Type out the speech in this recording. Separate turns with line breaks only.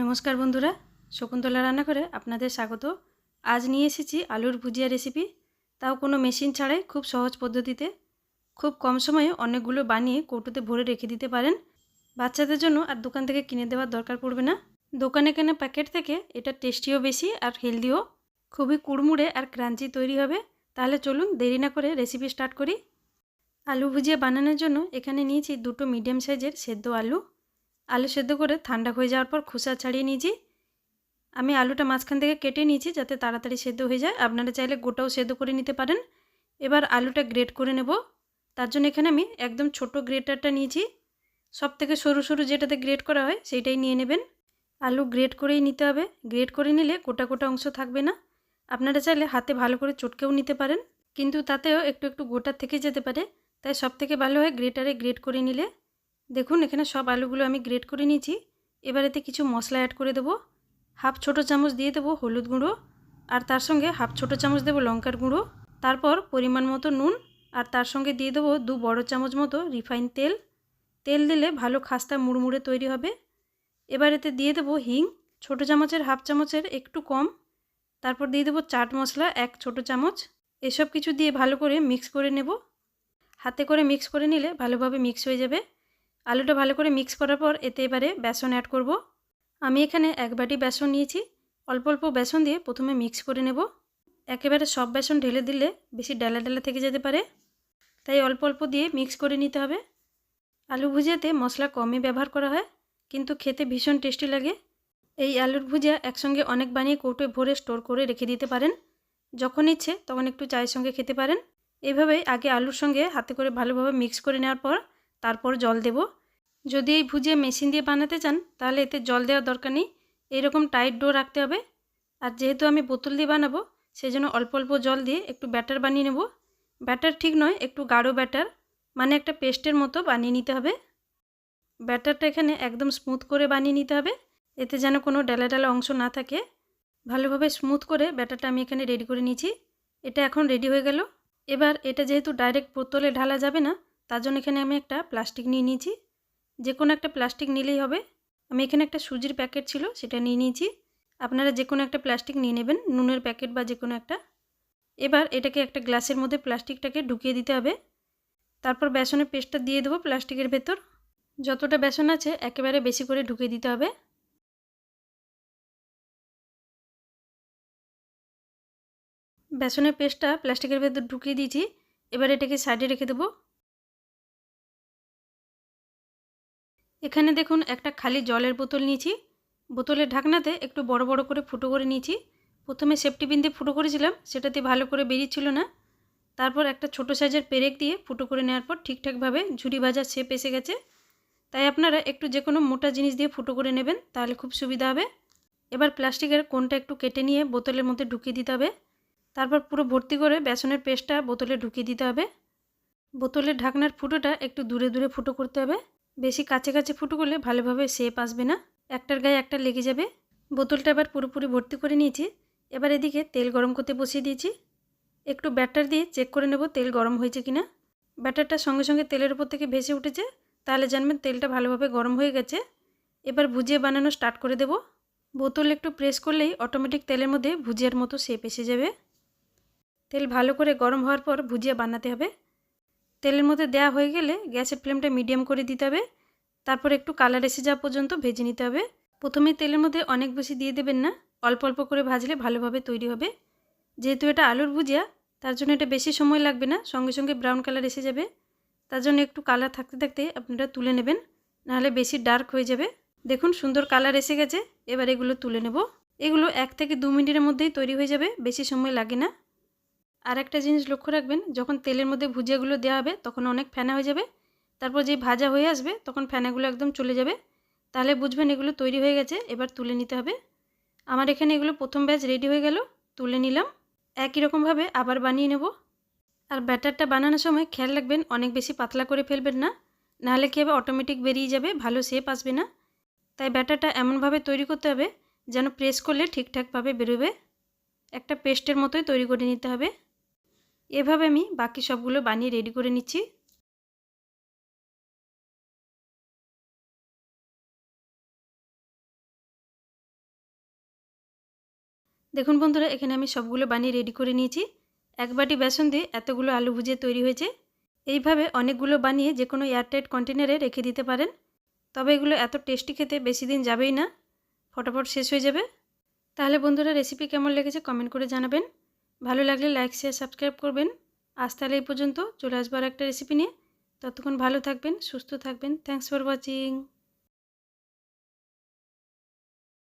নমস্কার বন্ধুরা, শকুন্তলা রান্না করে আপনাদের স্বাগত। আজ নিয়ে এসেছি আলুর ভুজিয়া রেসিপি তাও কোনো মেশিন ছাড়াই খুব সহজ পদ্ধতিতে। খুব কম সময়ে অনেকগুলো বানিয়ে কৌটোতে ভরে রেখে দিতে পারেন। বাচ্চাদের জন্য আর দোকান থেকে কিনে দেওয়ার দরকার পড়বে না। দোকানে কেনা প্যাকেট থেকে এটা টেস্টিও বেশি আর হেলদিও খুবই কুড়মুড়ে আর ক্রাঞ্চি তৈরি হবে। তাহলে চলুন দেরি না করে রেসিপি স্টার্ট করি। আলু ভুজিয়া বানানোর জন্য এখানে নিয়েছি দুটো মিডিয়াম সাইজের সেদ্ধ আলু। আলু সেদ্ধ করে ঠান্ডা হয়ে যাওয়ার পর খোসা ছাড়িয়ে নিয়েছি। আমি আলুটা মাঝখান থেকে কেটে নিয়েছি যাতে তাড়াতাড়ি সেদ্ধ হয়ে যায়। আপনারা চাইলে গোটাও সেদ্ধ করে নিতে পারেন। এবার আলুটা গ্রেট করে নেব। তার জন্য এখানে আমি একদম ছোট গ্রেটারটা নিয়েছি। সব থেকে সরু সরু যেটাতে গ্রেট করা হয় সেইটাই নিয়ে নেবেন। আলু গ্রেট করেই নিতে হবে। গ্রেট করে নিলে গোটা গোটা অংশ থাকবে না। আপনারা চাইলে হাতে ভালো করে চটকেও নিতে পারেন। কিন্তু তাতেও একটু একটু গোটা থেকে যেতে পারে। তাই সব থেকে ভালো হয় গ্রেটারে গ্রেট করে নিলে। দেখুন, এখানে সব আলুগুলো আমি গ্রেট করে নিয়েছি। এবার এতে কিছু মশলা অ্যাড করে দেবো। হাফ ছোটো চামচ দিয়ে দেবো হলুদ গুঁড়ো আর তার সঙ্গে হাফ ছোটো চামচ দেবো লঙ্কার গুঁড়ো। তারপর পরিমাণ মতো নুন আর তার সঙ্গে দিয়ে দেবো দু বড় চামচ মতো রিফাইন তেল। তেল দিলে ভালো খাস্তা মুড়মুড়ে তৈরি হবে। এবার এতে দিয়ে দেবো হিং, ছোটো চামচের হাফ চামচের একটু কম। তারপর দিয়ে দেবো চাট মশলা এক ছোটো চামচ। এসব কিছু দিয়ে ভালো করে মিক্স করে নেব। হাতে করে মিক্স করে নিলে ভালোভাবে মিক্স হয়ে যাবে। আলুটা ভালো করে মিক্স করার পর এতে এবারে বেসন অ্যাড করব। আমি এখানে এক বাটি বেসন নিয়েছি। অল্প অল্প বেসন দিয়ে প্রথমে মিক্স করে নেব। একেবারে সব বেসন ঢেলে দিলে বেশি ডালা ডালা থেকে যেতে পারে। তাই অল্প অল্প দিয়ে মিক্স করে নিতে হবে। আলু ভুজিয়াতে মশলা কমই ব্যবহার করা হয়, কিন্তু খেতে ভীষণ টেস্টি লাগে। এই আলুর ভুজিয়া একসঙ্গে অনেক বানিয়ে কৌটোয় ভরে স্টোর করে রেখে দিতে পারেন। যখন ইচ্ছে, তখন একটু চায়ের সঙ্গে খেতে পারেন। এভাবেই আগে আলুর সঙ্গে হাতে করে ভালোভাবে মিক্স করে নেওয়ার পর তারপর জল দেব। যদি এই ভুজিয়ে মেশিন দিয়ে বানাতে চান, তাহলে এতে জল দেওয়ার দরকার নেই। এইরকম টাইট ডো রাখতে হবে। আর যেহেতু আমি বোতল দিয়ে বানাবো সেই জন্য অল্প অল্প জল দিয়ে একটু ব্যাটার বানিয়ে নেব। ব্যাটার ঠিক নয়, একটু গাঢ় ব্যাটার মানে একটা পেস্টের মতো বানিয়ে নিতে হবে। ব্যাটারটা এখানে একদম স্মুথ করে বানিয়ে নিতে হবে। এতে যেন কোনো ডালা ডালা অংশ না থাকে। ভালোভাবে স্মুথ করে ব্যাটারটা আমি এখানে রেডি করে নিয়েছি। এটা এখন রেডি হয়ে গেল। এবার এটা যেহেতু ডাইরেক্ট বোতলে ঢালা যাবে না, তার জন্য এখানে আমি একটা প্লাস্টিক নিয়ে নিয়েছি। যে কোনো একটা প্লাস্টিক নিলেই হবে। আমি এখানে একটা সুজির প্যাকেট ছিল, সেটা নিয়ে নিয়েছি। আপনারা যে কোনো একটা প্লাস্টিক নিয়ে নেবেন, নুনের প্যাকেট বা যে কোনো একটা। এবার এটাকে একটা গ্লাসের মধ্যে প্লাস্টিকটাকে ঢুকিয়ে দিতে হবে। তারপর বেসনের পেস্টটা দিয়ে দেবো প্লাস্টিকের ভেতর। যতটা বেসন আছে, একেবারে বেশি করে ঢুকিয়ে দিতে হবে। বেসনের পেস্টটা প্লাস্টিকের ভেতর ঢুকিয়ে দিয়েছি। এবার এটাকে সাইডে রেখে দেবো। এখানে দেখুন একটা খালি জলের বোতল নিয়েছি। বোতলের ঢাকনাতে একটু বড় বড় করে ফুটো করে নিয়েছি। প্রথমে সেফটি পিন দিয়ে ফুটো করেছিলাম, সেটাতে ভালো করে বেরিয়েছিল না। তারপর একটা ছোট সাইজের পেরেক দিয়ে ফুটো করে নেওয়ার পর ঠিকঠাকভাবে ঝুড়ি ভাজা শেপ এসে গেছে। তাই আপনারা একটু যে কোনো মোটা জিনিস দিয়ে ফুটো করে নেবেন, তাহলে খুব সুবিধা হবে। এবার প্লাস্টিকের কোনটা একটু কেটে নিয়ে বোতলের মধ্যে ঢুকিয়ে দিতে হবে। তারপর পুরো ভর্তি করে বেসনের পেস্টটা বোতলে ঢুকিয়ে দিতে হবে। বোতলের ঢাকনার ফুটোটা একটু দূরে দূরে ফুটো করতে হবে। বেশি কাছে কাছে ফুটো করলে ভালোভাবে শেপ আসবে না। একটার গায়ে একটা লেগে যাবে। বোতলটা এবার পুরোপুরি ভর্তি করে নিয়েছি। এবার এদিকে তেল গরম করতে বসিয়ে দিয়েছি। একটু ব্যাটার দিয়ে চেক করে নেব তেল গরম হয়েছে কিনা। ব্যাটারটা সঙ্গে সঙ্গে তেলের উপর থেকে ভেসে উঠেছে। তাহলে জানবেন তেলটা ভালোভাবে গরম হয়ে গেছে। এবার ভুজিয়ে বানানো স্টার্ট করে দেব। বোতল একটু প্রেস করলেই অটোমেটিক তেলের মধ্যে ভুজিয়ার মতো শেপ এসে যাবে। তেল ভালো করে গরম হওয়ার পর ভুজিয়া বানাতে হবে। তেলের মধ্যে দেওয়া হয়ে গেলে গ্যাসের ফ্লেমটা মিডিয়াম করে দিতে হবে। তারপর একটু কালার এসে যাওয়া পর্যন্ত ভেজে নিতে হবে। প্রথমে তেলের মধ্যে অনেক বেশি দিয়ে দেবেন না, অল্প অল্প করে ভাজলে ভালোভাবে তৈরি হবে। যেহেতু এটা আলুর ভুজিয়া, তার জন্য এটা বেশি সময় লাগবে না, সঙ্গে সঙ্গে ব্রাউন কালার এসে যাবে। তার জন্য একটু কালার থাকতে থাকতে আপনারা তুলে নেবেন, নাহলে বেশি ডার্ক হয়ে যাবে। দেখুন সুন্দর কালার এসে গেছে, এবার এগুলো তুলে নেব। এগুলো এক থেকে দু মিনিটের মধ্যেই তৈরি হয়ে যাবে, বেশি সময় লাগে না। আর একটা জিনিস লক্ষ্য রাখবেন, যখন তেলের মধ্যে ভুজিয়াগুলো দেওয়া হবে, তখন অনেক ফেনা হয়ে যাবে। তারপর যে ভাজা হয়ে আসবে, তখন ফেনাগুলো একদম চলে যাবে। তাহলে বুঝবেন এগুলো তৈরি হয়ে গেছে, এবার তুলে নিতে হবে। আমার এখানে এগুলো প্রথম ব্যাচ রেডি হয়ে গেল, তুলে নিলাম। একই রকমভাবে আবার বানিয়ে নেব। আর ব্যাটারটা বানানোর সময় খেয়াল রাখবেন, অনেক বেশি পাতলা করে ফেলবেন না। নাহলে কী হবে অটোমেটিক বেরিয়ে যাবে, ভালো শেপ আসবে না। তাই ব্যাটারটা এমনভাবে তৈরি করতে হবে, যেন প্রেস করলে ঠিকঠাকভাবে বেরোবে। একটা পেস্টের মতোই তৈরি করে নিতে হবে। এভাবে আমি বাকি সবগুলো বানিয়ে রেডি করে নিচ্ছি। দেখুন বন্ধুরা, এখানে আমি সবগুলো বানিয়ে রেডি করে নিয়েছি। এক বাটি বেসন দিয়ে এতগুলো আলু ভুজিয়া তৈরি হয়েছে। এইভাবে অনেকগুলো বানিয়ে যে কোনো এয়ারটাইট কন্টেনারে রেখে দিতে পারেন। তবে এগুলো এত টেস্টি খেতে বেশি দিন যাবেই না। ফটাফট শেষ হয়ে যাবে। তাহলে বন্ধুরা রেসিপি কেমন লেগেছে কমেন্ট করে জানাবেন। ভালো লাগলে লাইক শেয়ার সাবস্ক্রাইব করবেন। আজ তাহলে এই পর্যন্ত। চলে আসবার একটা রেসিপি নিয়ে। ততক্ষণ ভালো থাকবেন, সুস্থ থাকবেন। Thanks for watching